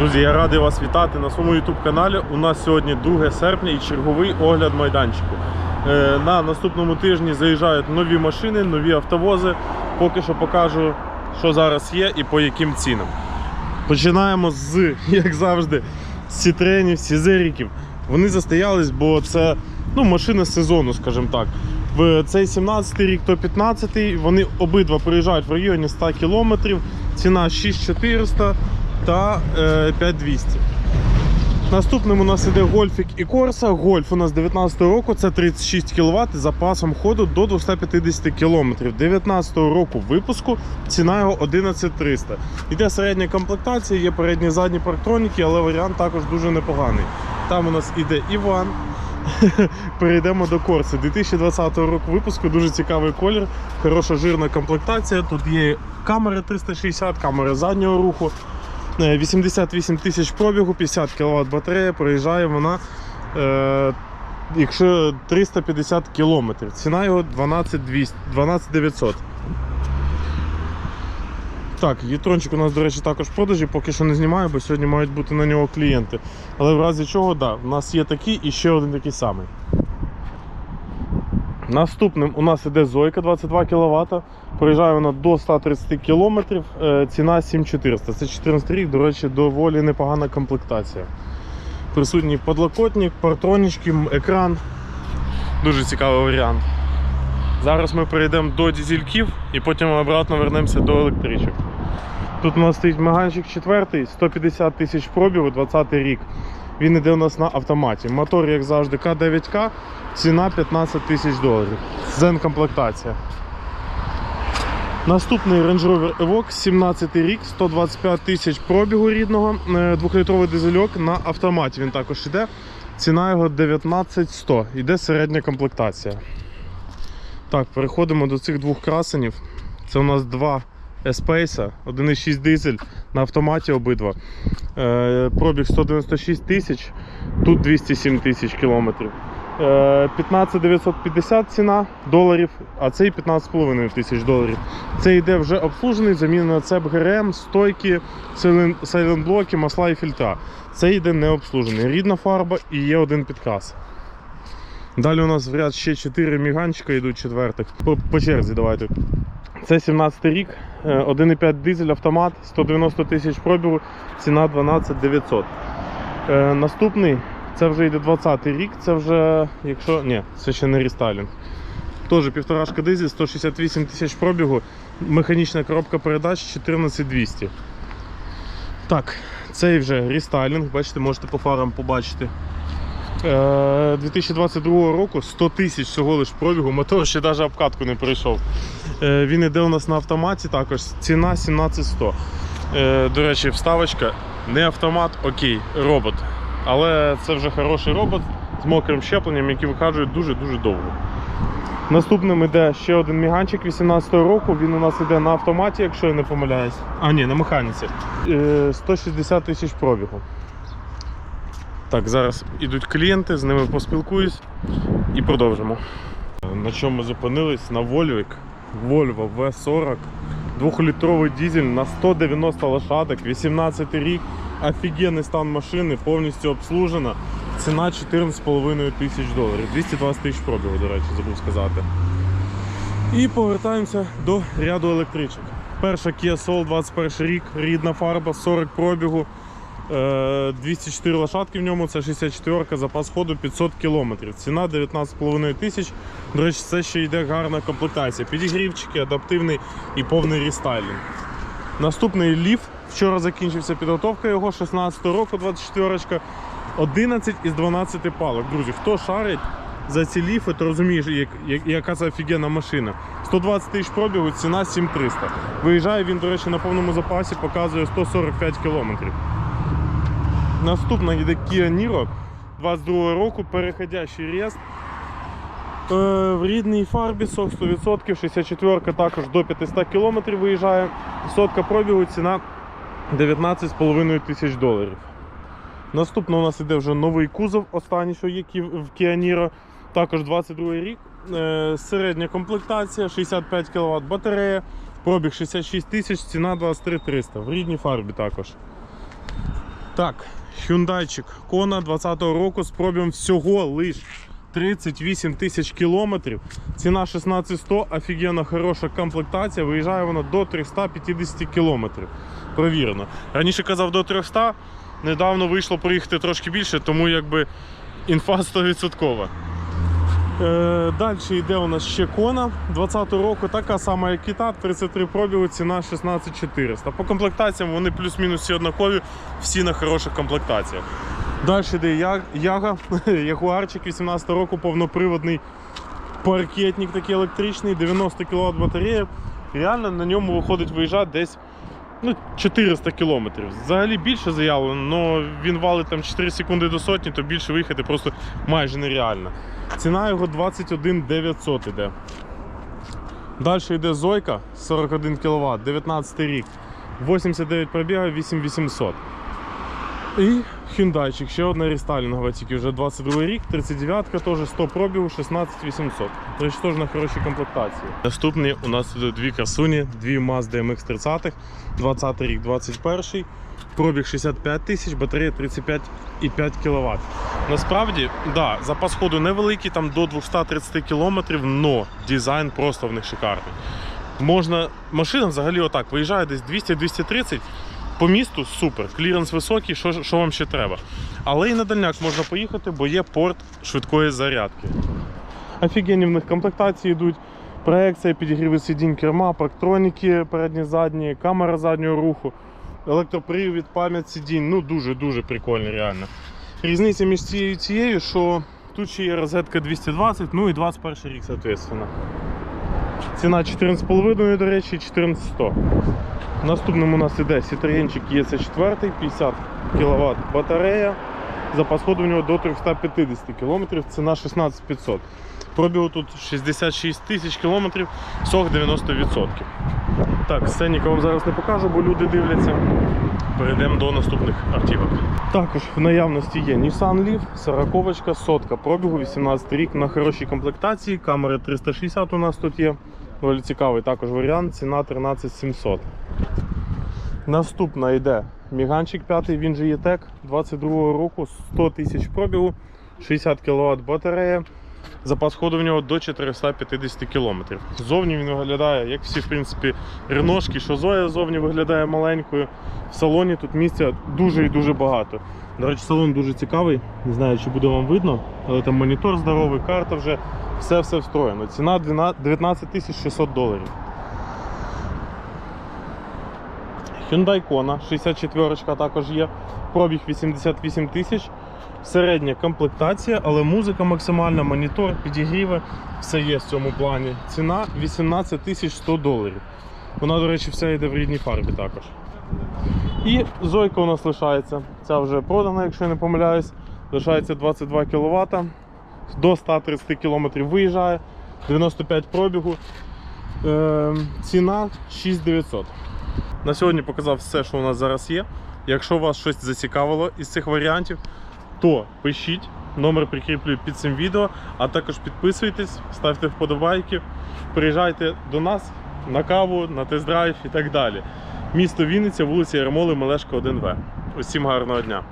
Друзі, я радий вас вітати на своєму YouTube каналі. У нас сьогодні 2 серпня і черговий огляд майданчику. Е, На наступному тижні заїжджають нові машини, нові автовози. Поки що покажу, що зараз є і по яким цінам. Починаємо з, як завжди, Сітренів, Сізеріків. Вони застоялись, бо це ну, машина сезону, скажімо так. В цей 17 й рік, то 15-й, вони обидва приїжджають в районі 100 км. Ціна 6400 та е, 5200. Наступним у нас іде Гольфік і Корса. Гольф у нас 19 року, це 36 кВт з запасом ходу до 250 км. 19 року випуску, ціна його 11300. Іде середня комплектація, є передні і задні парктроніки, але варіант також дуже непоганий. Там у нас іде Іван. Перейдемо до Корси. 2020 року випуску, дуже цікавий колір, хороша жирна комплектація. Тут є камери 360, камери заднього руху. Е, 88 тисяч пробігу, 50 кВт батарея, проїжджає вона, е, якщо 350 км. Ціна його 12 200, 12 900. Так, Єтрончик у нас, до речі, також в продажі, поки що не знімаю, бо сьогодні мають бути на нього клієнти. Але в разі чого, да, у нас є такий і ще один такий самий. Наступним у нас іде Зойка 22 кВт. Проїжджає вона до 130 км, е, ціна 7400. Це 14 рік, до речі, доволі непогана комплектація. Присутній подлокотник, партронічки, екран. Дуже цікавий варіант. Зараз ми перейдемо до дізельків і потім обратно вернемося до електричок. Тут у нас стоїть Меганчик 4, 150 тисяч пробігу, 20 рік. Він іде у нас на автоматі. Мотор, як завжди, К9К, ціна 15 тисяч доларів. Зен комплектація. Наступний Range Rover Evoque, 17 рік, 125 тисяч пробігу рідного, е, двохлітровий дизельок на автоматі. Він також іде. Ціна його 19100. Іде середня комплектація. Так, переходимо до цих двох красенів. Це у нас два Espace, 1,6 дизель на автоматі обидва. Е, пробіг 196 тисяч, тут 207 тисяч кілометрів. Е, 15 950 ціна доларів, а цей 15,5 тисяч доларів. Це йде вже обслужений, замінено цеп ГРМ, стойки, сайлентблоки, масла і фільтра. Це йде не обслужений. Рідна фарба і є один підкрас. Далі у нас в ряд ще 4 міганчика йдуть четвертих. По, по черзі давайте. Це 17 рік, е, 1,5 дизель автомат, 190 тисяч пробігу, ціна 12 900. Е, Наступний, це вже йде 20 й рік, це вже, якщо. Ні, це ще не рестайлінг. Теж півторашка дизель, 168 тисяч пробігу, механічна коробка передач 14200. Так, цей вже рестайлінг, бачите, можете по фарам побачити. Е, 2022 року 100 тисяч всього лиш пробігу, мотор ще навіть обкатку не пройшов. Е, Він іде у нас на автоматі також. Ціна 17100. Е, До речі, вставочка не автомат, окей, робот. Але це вже хороший робот з мокрим щепленням, який вихаджує дуже-дуже довго. Наступним іде ще один міганчик 18-го року. Він у нас іде на автоматі, якщо я не помиляюсь. А, ні, на механіці. Е, 160 тисяч пробігу. Так, зараз ідуть клієнти, з ними поспілкуюсь і продовжимо. На чому ми зупинились? На Volvic. Volvo V40. Двохлітровий дизель на 190 лошадок, 18 рік. Офігенний стан машини, повністю обслужена. Ціна 14,5 тисяч доларів. 220 тисяч пробігу, до речі, забув сказати. І повертаємося до ряду електричок. Перша Kia Soul 21 рік, рідна фарба, 40 пробігу. Е, 204 лошадки в ньому, це 64 ка запас ходу 500 км. Ціна 19,5 тисяч. До речі, це ще йде гарна комплектація. Підігрівчики, адаптивний і повний рестайлінг. Наступний ліф. Вчора закінчився підготовка його 16 року, 24 ка 11 із 12 палок. Друзі, хто шарить за ці ліфи, то розумієш, як, як- яка це офігенна машина. 120 тисяч пробігу, ціна 7300. Виїжджає він, до речі, на повному запасі, показує 145 кілометрів. Наступна йде Kia Niro 22 року, переходящий рест. Е, в рідній фарбі сок 100%, 64 також до 500 км виїжджає. Сотка пробігу, ціна 19,5 тисяч доларів. Наступно у нас іде вже новий кузов, останній, що є в Niro. Також 22 рік. Е, Середня комплектація, 65 кВт батарея, пробіг 66 тисяч, ціна 23 300. В рідній фарбі також. Так, Hyundai Kona 20-го року з пробігом всього лиш 38 тисяч кілометрів. Ціна 16100, офігенно хороша комплектація. Виїжджає вона до 350 кілометрів. Провірено. Раніше казав до 300, недавно вийшло проїхати трошки більше, тому якби інфа 100%. Е, далі йде у нас ще Кона 20 року, така сама як Кіта, 33 пробігу, ціна 16400. По комплектаціям вони плюс-мінус всі однакові, всі на хороших комплектаціях. Далі йде Яга, Ягуарчик 18 року, повноприводний паркетник такий електричний, 90 кВт батарея. Реально на ньому виходить виїжджати десь ну, 400 кілометрів. Взагалі більше заявлено, але він валить там 4 секунди до сотні, то більше виїхати просто майже нереально. Ціна його 21 900 іде. Далі йде Зойка 41 кВт, 19 рік, 89 пробігів, 8800. І Hyundai, ще одна рестайлінгова, тільки вже 22 рік, 39-ка теж 100 пробігу, 16800. Тобто теж на хорошій комплектації. Наступні у нас тут дві красуні, дві Mazda MX-30, 20 рік, 21 пробіг 65 тисяч, батарея 35,5 кВт. Насправді, да, запас ходу невеликий, там до 230 км, но дизайн просто в них шикарний. Можна, машина взагалі отак виїжджає десь 200-230, по місту супер, кліренс високий, що, що вам ще треба. Але і на дальняк можна поїхати, бо є порт швидкої зарядки. Офігенні в них комплектації йдуть. Проекція, підігріви сидінь керма, парктроніки передні, задні, камера заднього руху, електропривід, пам'ять сидінь. Ну дуже-дуже прикольно, реально. Різниця між цією і цією, що тут ще є розетка 220, ну і 21 рік, соответственно. Ціна 14,5, до речі, 14100. Наступним у нас іде Citroenчик EC4, 50 кВт батарея. Запас ходу у нього до 350 км, ціна 16500. Пробігу тут 66 тисяч кілометрів, сок 90%. Так, сценіка вам зараз не покажу, бо люди дивляться. Перейдемо до наступних автівок. Також в наявності є Nissan Leaf, 40 сотка пробігу, 18 рік на хорошій комплектації. Камери 360 у нас тут є. Доволі цікавий також варіант, ціна 13700. Наступна йде Міганчик 5, він же є тек 22 року, 100 тисяч пробігу, 60 кВт батарея. Запас ходу в нього до 450 км. Зовні він виглядає, як всі в принципі реношки, що Зоя зовні виглядає маленькою. В салоні тут місця дуже і дуже багато. До речі, салон дуже цікавий. Не знаю, чи буде вам видно, але там монітор здоровий, карта вже все-все встроєно. Ціна 19 600 доларів. Hyundai Kona 64 також є. Пробіг 88 тисяч. Середня комплектація, але музика максимальна, монітор, підігріви, все є в цьому плані. Ціна 18 тисяч 100 доларів. Вона, до речі, вся йде в рідній фарбі також. І Зойка у нас лишається. Ця вже продана, якщо я не помиляюсь. Лишається 22 кВт. До 130 км виїжджає, 95 пробігу. Е, ціна 6900. На сьогодні показав все, що у нас зараз є. Якщо вас щось зацікавило із цих варіантів, то пишіть, номер прикріплюю під цим відео, а також підписуйтесь, ставте вподобайки, приїжджайте до нас на каву, на тест-драйв і так далі. Місто Вінниця, вулиця Ярмоли, Мелешко 1В. Усім гарного дня!